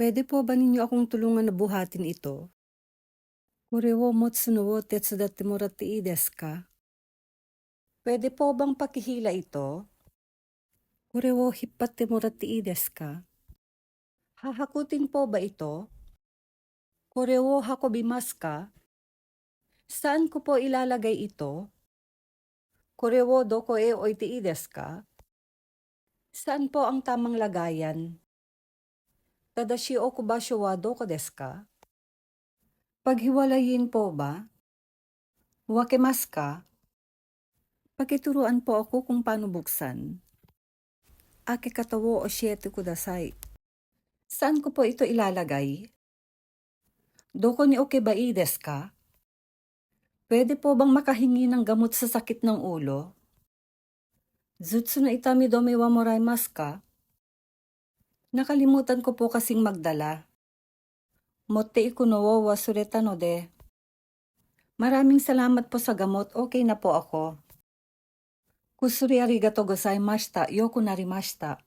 Pwede po ba ninyo akong tulungan na buhatin ito? Kore wo motsuno wo tetsudatte moratte ii desu ka? Pwede po bang pakihila ito? Kore wo hippatte moratte ii desu ka? Hahakutin po ba ito? Kore wo hakobimasu ka? Saan ko po ilalagay ito? Kore wo doko e oitiides ka? Saan po ang tamang lagayan? Tadashi okubasho wa doko desu ka? Paghiwalayin po ba? Wakimasu ka? Pakituruan po ako kung paano buksan. Akikata wo oshiete kudasai. Saan ko po ito ilalagay? Doko ni okeba ii desu ka? Pwede po bang makahingi ng gamot sa sakit ng ulo? Zutsu no itami dome wa moraimasu ka? Nakalimutan ko po kasing magdala. Motte ikuno wo wasureta no de. Maraming salamat po sa gamot. Okay na po ako. Kusuri arigato gozaimashita. Yoku narimashita.